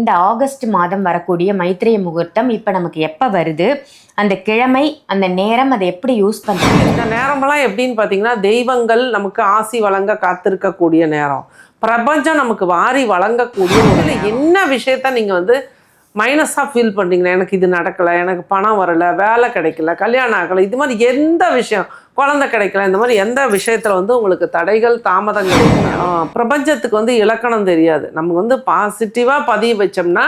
இந்த ஆகஸ்ட் மாதம் வரக்கூடிய மைத்ரேய முகூர்த்தம் இப்போ நமக்கு எப்போ வருது? அந்த கிழமை அந்த நேரம் அதை எப்படி யூஸ் பண்ணுறது இந்த நேரமெல்லாம் எப்படின்னு பார்த்தீங்கன்னா தெய்வங்கள் நமக்கு ஆசி வழங்க காத்திருக்கக்கூடிய நேரம். பிரபஞ்சம் நமக்கு வாரி வழங்கக்கூடிய இதில் என்ன விஷயத்த நீங்கள் வந்து மைனஸாக ஃபீல் பண்ணுறீங்கன்னா எனக்கு இது நடக்கலை எனக்கு பணம் வரலை வேலை கிடைக்கல கல்யாணம் ஆகலை இது மாதிரி எந்த விஷயம்? குழந்தை கிடைக்கல இந்த மாதிரி எந்த விஷயத்தில் வந்து உங்களுக்கு தடைகள் தாமதங்கள் பிரபஞ்சத்துக்கு வந்து இலக்கணம் தெரியாது. நமக்கு வந்து பாசிட்டிவாக பதிய வச்சோம்னா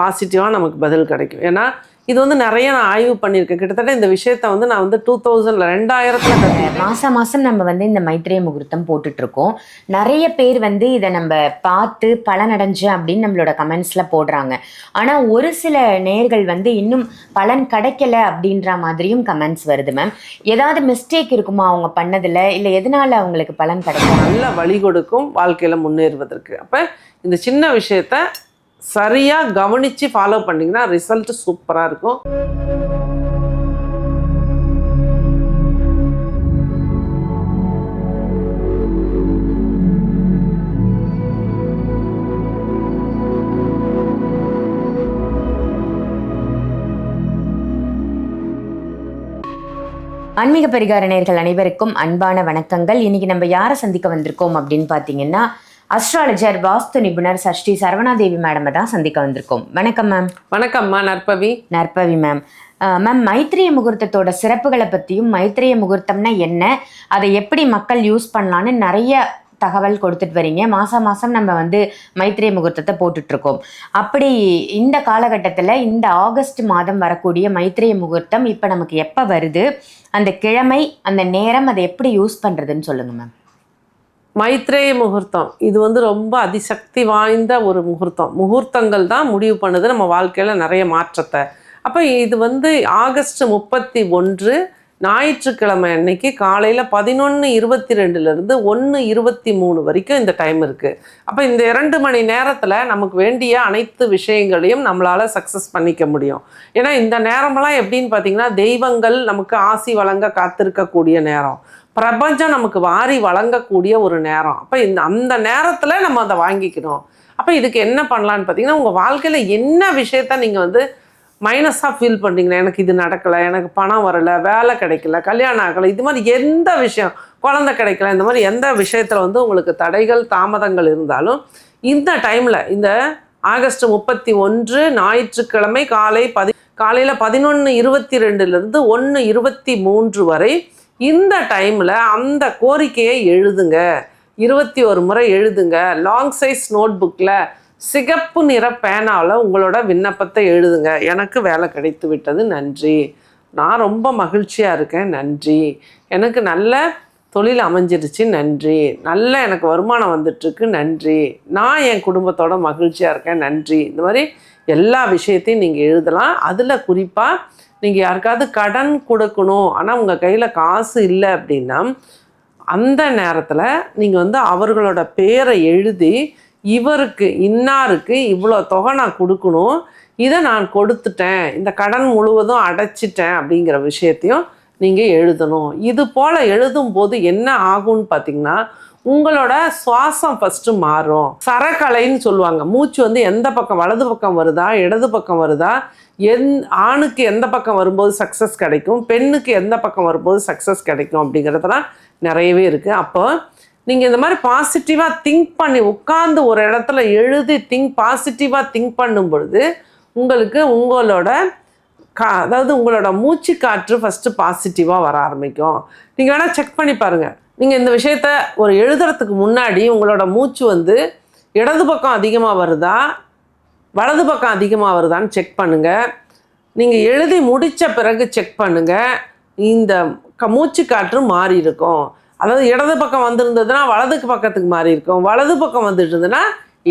பாசிட்டிவாக நமக்கு பதில் கிடைக்கும். ஏன்னா இது வந்து நிறைய நான் ஆய்வு பண்ணியிருக்கேன். கிட்டத்தட்ட இந்த விஷயத்த வந்து நான் வந்து டூ தௌசண்ட்ல ரெண்டாயிரத்தில் மாசம் மாசம் நம்ம வந்து இந்த மைத்ரேய முகூர்த்தம் போட்டுட்டு இருக்கோம் நிறைய பேர் வந்து இதை நம்ம பார்த்து பலனடைஞ்சு அப்படின்னு நம்மளோட கமெண்ட்ஸ்ல போடுறாங்க. ஆனா ஒரு சில நேர்கள் வந்து இன்னும் பலன் கிடைக்கல அப்படின்ற மாதிரியும் கமெண்ட்ஸ் வருது மேம். ஏதாவது மிஸ்டேக் இருக்குமா அவங்க பண்ணதுல? இல்ல எதனால அவங்களுக்கு பலன் கிடைக்கல? நல்ல வழி கொடுக்கும் வாழ்க்கையில் முன்னேறுவதற்கு. அப்போ இந்த சின்ன விஷயத்த சரியாக கவனித்து ஃபாலோ பண்ணிங்கன்னா ரிசல்ட் சூப்பராக இருக்கும். ஆன்மீக பரிகார நேர்கள் அனைவருக்கும் அன்பான வணக்கங்கள். இன்னைக்கு நம்ம யாரை சந்திக்க வந்திருக்கோம் அப்படின்னு பார்த்தீங்கன்னா அஸ்ட்ராலஜர் வாஸ்து நிபுணர் சஷ்டி சரவணாதேவி மேடமை தான் சந்திக்க வந்திருக்கோம். வணக்கம் மேம் வணக்கம்மா நற்பவி. நற்பவி மேம் மேம் மைத்ரேய முகூர்த்தத்தோட சிறப்புகளை பற்றியும் மைத்ரேய முகூர்த்தம்னா என்ன அதை எப்படி மக்கள் யூஸ் பண்ணலான்னு நிறைய தகவல் கொடுத்துட்டு வரீங்க. மாதம் மாதம் நம்ம வந்து மைத்ரேய முகூர்த்தத்தை போட்டுட்ருக்கோம். அப்படி இந்த காலகட்டத்தில் இந்த ஆகஸ்ட் மாதம் வரக்கூடிய மைத்ரேய முகூர்த்தம் இப்போ நமக்கு எப்போ வருது? அந்த கிழமை அந்த நேரம் அதை எப்படி யூஸ் பண்ணுறதுன்னு சொல்லுங்கள் மேம் மைத்ரேய முகூர்த்தம். இது வந்து ரொம்ப அதிசக்தி வாய்ந்த ஒரு முகூர்த்தம். முகூர்த்தங்கள் தான் முடிவு பண்ணுது நம்ம வாழ்க்கையில் நிறைய மாற்றத்தை. அப்போ இது வந்து ஆகஸ்ட் முப்பத்தி ஒன்று ஞாயிற்றுக்கிழமை அன்னைக்கு காலையில் பதினொன்று இருபத்தி ரெண்டுலேருந்து ஒன்று இருபத்தி மூணு வரைக்கும் இந்த டைம் இருக்குது அப்போ இந்த இரண்டு மணி நேரத்தில் நமக்கு வேண்டிய அனைத்து விஷயங்களையும் நம்மளால் சக்ஸஸ் பண்ணிக்க முடியும். ஏன்னா இந்த நேரமெல்லாம் எப்படின்னு பார்த்தீங்கன்னா தெய்வங்கள் நமக்கு ஆசி வழங்க காத்திருக்கக்கூடிய நேரம். பிரபஞ்சம் நமக்கு வாரி வழங்கக்கூடிய ஒரு நேரம். அப்போ இந்த அந்த நேரத்தில் நம்ம அதை வாங்கிக்கணும். அப்போ இதுக்கு என்ன பண்ணலான்னு பார்த்தீங்கன்னா உங்கள் வாழ்க்கையில் என்ன விஷயத்த நீங்கள் வந்து மைனஸாக ஃபீல் பண்ணுறீங்கன்னா எனக்கு இது நடக்கலை எனக்கு பணம் வரலை வேலை கிடைக்கல கல்யாணம் ஆகலை இது மாதிரி எந்த விஷயம் குழந்த கிடைக்கல இந்த மாதிரி எந்த விஷயத்தில் வந்து உங்களுக்கு தடைகள் தாமதங்கள் இருந்தாலும் இந்த டைமில் இந்த ஆகஸ்ட் முப்பத்தி ஒன்று ஞாயிற்றுக்கிழமை காலை பதி காலையில் பதினொன்று இருபத்தி ரெண்டுலேருந்து ஒன்று இருபத்தி மூன்று வரை இந்த டைமில் அந்த கோரிக்கையை எழுதுங்க. இருபத்தி ஒரு முறை எழுதுங்க. லாங் சைஸ் நோட் புக்கில் சிகப்பு நிற பேனாவில் உங்களோட விண்ணப்பத்தை எழுதுங்க. எனக்கு வேலை கிடைத்து விட்டது. நன்றி. நான் ரொம்ப மகிழ்ச்சியாக இருக்கேன். நன்றி. எனக்கு நல்ல தொழில் அமைஞ்சிருச்சு. நன்றி. நல்ல எனக்கு வருமானம் வந்துட்டுருக்கு. நன்றி. நான் என் குடும்பத்தோட மகிழ்ச்சியாக இருக்கேன். நன்றி. இந்த மாதிரி எல்லா விஷயத்தையும் நீங்கள் எழுதலாம். அதில் குறிப்பாக நீங்கள் யாருக்காவது கடன் கொடுக்கணும். ஆனால் உங்கள் கையில் காசு இல்லை அப்படின்னா அந்த நேரத்தில் நீங்கள் வந்து அவர்களோட பேரை எழுதி இவருக்கு இன்னாருக்கு இவ்வளோ தொகை நான் கொடுக்கணும். இதை நான் கொடுத்துட்டேன். இந்த கடன் முழுவதும் அடைச்சிட்டேன் அப்படிங்கிற விஷயத்தையும் நீங்கள் எழுதணும். இது போல் எழுதும்போது என்ன ஆகும்னு பார்த்தீங்கன்னா உங்களோட சுவாசம் ஃபஸ்ட்டு மாறும். சரக்கலைன்னு சொல்லுவாங்க. மூச்சு வந்து எந்த பக்கம் வலது பக்கம் வருதா இடது பக்கம் வருதா எந் ஆணுக்கு எந்த பக்கம் வரும்போது சக்ஸஸ் கிடைக்கும் பெண்ணுக்கு எந்த பக்கம் வரும்போது சக்ஸஸ் கிடைக்கும் அப்படிங்கிறதெல்லாம் நிறையவே இருக்குது அப்போ நீங்கள் இந்த மாதிரி பாசிட்டிவாக திங்க் பண்ணி உட்காந்து ஒரு இடத்துல எழுதி திங்க் பாசிட்டிவாக திங்க் பண்ணும் பொழுது உங்களுக்கு உங்களோட கா அதாவது உங்களோட மூச்சு காற்று ஃபஸ்ட்டு பாசிட்டிவாக வர ஆரம்பிக்கும். நீங்கள் வேணால் செக் பண்ணி பாருங்கள் நீங்கள் இந்த விஷயத்த ஒரு எழுதுறதுக்கு முன்னாடி உங்களோட மூச்சு வந்து இடது பக்கம் அதிகமாக வருதா? வலது பக்கம் அதிகமாக வருதான்னு செக் பண்ணுங்கள் நீங்கள் எழுதி முடித்த பிறகு செக் பண்ணுங்கள் இந்த க மூச்சு காற்று மாறி இருக்கும். அதாவது இடது பக்கம் வந்திருந்ததுன்னா வலதுக்கு பக்கத்துக்கு மாறி இருக்கும். வலது பக்கம் வந்துட்டு இருந்ததுன்னா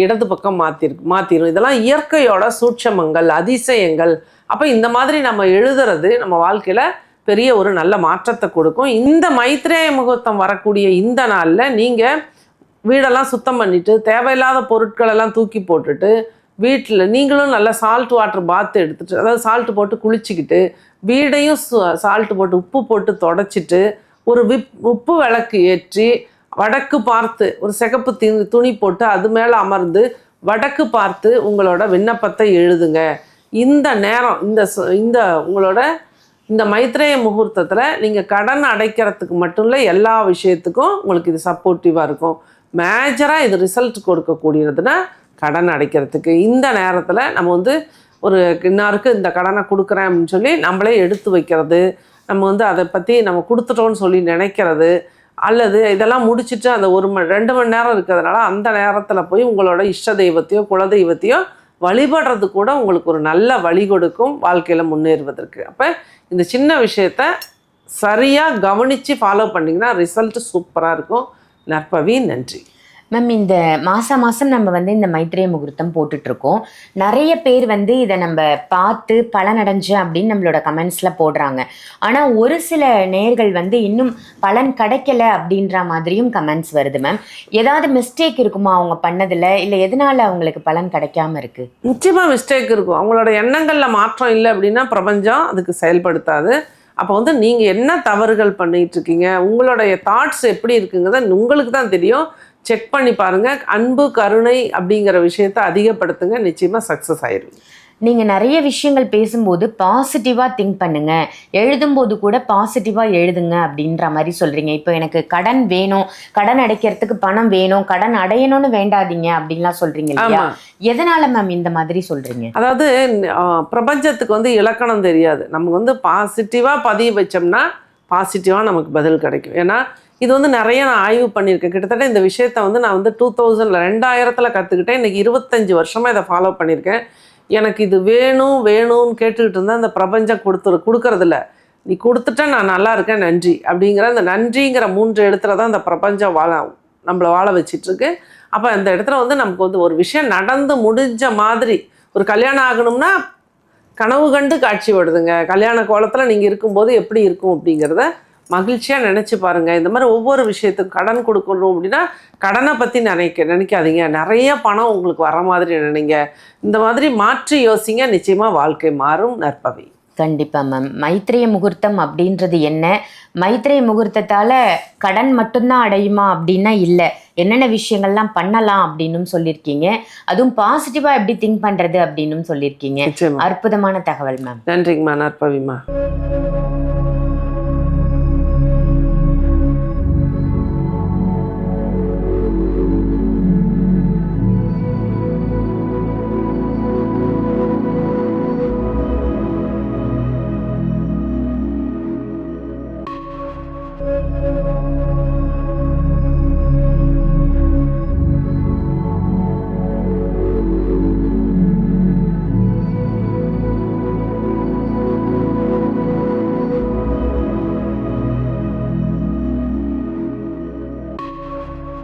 இடது பக்கம் மாற்றிருக்கு மாற்றிடும் இதெல்லாம் இயற்கையோட சூட்சமங்கள் அதிசயங்கள். அப்போ இந்த மாதிரி நம்ம எழுதுறது நம்ம வாழ்க்கையில் பெரிய ஒரு நல்ல மாற்றத்தை கொடுக்கும். இந்த மைத்ரேய முகூர்த்தம் வரக்கூடிய இந்த நாளில் நீங்கள் வீடெல்லாம் சுத்தம் பண்ணிட்டு தேவையில்லாத பொருட்களெல்லாம் தூக்கி போட்டுட்டு வீட்டில் நீங்களும் நல்லா சால்ட் வாட்டர் பாத் எடுத்துட்டு அதாவது சால்ட் போட்டு குளிச்சுக்கிட்டு வீடையும் சால்ட் போட்டு உப்பு போட்டு தொடச்சிட்டு ஒரு விப் உப்பு விளக்கு ஏற்றி வடக்கு பார்த்து ஒரு சிகப்பு தி துணி போட்டு அது மேலே அமர்ந்து வடக்கு பார்த்து உங்களோட விண்ணப்பத்தை எழுதுங்க. இந்த நேரம் இந்த ச- இந்த உங்களோட இந்த மைத்ரேய முகூர்த்தத்தில் நீங்கள் கடன் அடைக்கிறதுக்கு மட்டும் இல்லை எல்லா விஷயத்துக்கும் உங்களுக்கு இது சப்போர்ட்டிவாக இருக்கும். மேஜராக இது ரிசல்ட் கொடுக்கக்கூடியதுன்னா கடன் அடைக்கிறதுக்கு இந்த நேரத்தில் நம்ம வந்து ஒரு இன்னாருக்கு இந்த கடனை கொடுக்குறேன் அப்படின்னு சொல்லி நம்மளே எடுத்து வைக்கிறது நம்ம வந்து அதை பற்றி நம்ம கொடுத்துட்டோம்னு சொல்லி நினைக்கிறது அல்லது இதெல்லாம் முடிச்சிட்டு அந்த ஒரு மணி ரெண்டு மணி நேரம் இருக்கிறதுனால அந்த நேரத்தில் போய் உங்களோட இஷ்ட தெய்வத்தையோ குல தெய்வத்தையோ வழிபடுறது கூட உங்களுக்கு ஒரு நல்ல வழி கொடுக்கும் வாழ்க்கையில் முன்னேறுவதற்கு. அப்போ இந்த சின்ன விஷயத்த சரியாக கவனித்து ஃபாலோ பண்ணிங்கன்னா ரிசல்ட் சூப்பராக இருக்கும். நற்பவி நன்றி. மேம் இந்த மாதம் மாதம் நம்ம வந்து இந்த மைத்ரேய முகூர்த்தம் போட்டுட்ருக்கோம். நிறைய பேர் வந்து இதை நம்ம பார்த்து பலன் அப்படின்னு நம்மளோட கமெண்ட்ஸில் போடுறாங்க. ஆனால் ஒரு சில நேர்கள் வந்து இன்னும் பலன் கிடைக்கல அப்படின்ற மாதிரியும் கமெண்ட்ஸ் வருது மேம் ஏதாவது மிஸ்டேக் இருக்குமா அவங்க பண்ணதில்? இல்லை எதனால் அவங்களுக்கு பலன் கிடைக்காம இருக்குது நிச்சயமாக மிஸ்டேக் இருக்கும். அவங்களோட எண்ணங்களில் மாற்றம் இல்லை அப்படின்னா பிரபஞ்சம் அதுக்கு செயல்படுத்தாது. அப்போ வந்து நீங்கள் என்ன தவறுகள் பண்ணிகிட்டு இருக்கீங்க உங்களுடைய தாட்ஸ் எப்படி இருக்குங்கிறத உங்களுக்கு தான் தெரியும். செக் பண்ணி பாருங்கள் அன்பு கருணை அப்படிங்கிற விஷயத்தை அதிகப்படுத்துங்க. நிச்சயமாக சக்ஸஸ் ஆயிடுவீங்க நீங்க நிறைய விஷயங்கள் பேசும்போது பாசிட்டிவா திங்க் பண்ணுங்க. எழுதும்போது கூட பாசிட்டிவா எழுதுங்க அப்படின்ற மாதிரி சொல்றீங்க. இப்போ எனக்கு கடன் வேணும் கடன் அடைக்கிறதுக்கு பணம் வேணும் கடன் அடையணும்னு வேண்டாதீங்க அப்படின்லாம் சொல்றீங்க இல்லையா? எதனால மேம் இந்த மாதிரி சொல்றீங்க? அதாவது பிரபஞ்சத்துக்கு வந்து இலக்கணம் தெரியாது. நமக்கு வந்து பாசிட்டிவாக பதிய வச்சோம்னா பாசிட்டிவாக நமக்கு பதில் கிடைக்கும். ஏன்னா இது வந்து நிறைய நான் ஆய்வு பண்ணியிருக்கேன். கிட்டத்தட்ட இந்த விஷயத்த வந்து நான் வந்து டூ தௌசண்டில் ரெண்டாயிரத்தில் கற்றுக்கிட்டேன் இன்றைக்கி இருபத்தஞ்சி வருஷமாக இதை ஃபாலோ பண்ணியிருக்கேன். எனக்கு இது வேணும் வேணும்னு கேட்டுக்கிட்டு இருந்தால் அந்த பிரபஞ்சம் கொடுத்துரு கொடுக்கறதில்ல. நீ கொடுத்துட்ட நான் நல்லா இருக்கேன் நன்றி. அப்படிங்கிற அந்த நன்றிங்கிற மூன்று இடத்துல தான் அந்த பிரபஞ்சம் வாழ நம்மளை வாழ வச்சிட்ருக்கு. அப்போ அந்த இடத்துல வந்து நமக்கு வந்து ஒரு விஷயம் நடந்து முடிஞ்ச மாதிரி ஒரு கல்யாணம் ஆகணும்னா கனவு கண்டு காட்சி விடுதுங்க கல்யாண கோலத்தில் நீங்கள் இருக்கும்போது எப்படி இருக்கும் அப்படிங்கிறத மகிழ்ச்சியாக நினச்சி பாருங்கள் இந்த மாதிரி ஒவ்வொரு விஷயத்துக்கும் கடன் கொடுக்கணும் அப்படின்னா கடனை பற்றி நினைக்க நினைக்காதீங்க. நிறைய பணம் உங்களுக்கு வர மாதிரி நினைங்க. இந்த மாதிரி மாற்றி யோசிங்க. நிச்சயமாக வாழ்க்கை மாறும் நற்பவி. கண்டிப்பா மேம் மைத்ரேய முகூர்த்தம் அப்படின்றது என்ன? மைத்ரேய முகூர்த்தத்தால கடன் மட்டும்தான் அடையுமா அப்படின்னா இல்லை. என்னென்ன விஷயங்கள்லாம் பண்ணலாம் அப்படின்னும் சொல்லியிருக்கீங்க. அதுவும் பாசிட்டிவா எப்படி திங்க் பண்றது அப்படின்னும் சொல்லியிருக்கீங்க. அற்புதமான தகவல் மேம் நன்றிங்கம்மா நற்பவிம்மா.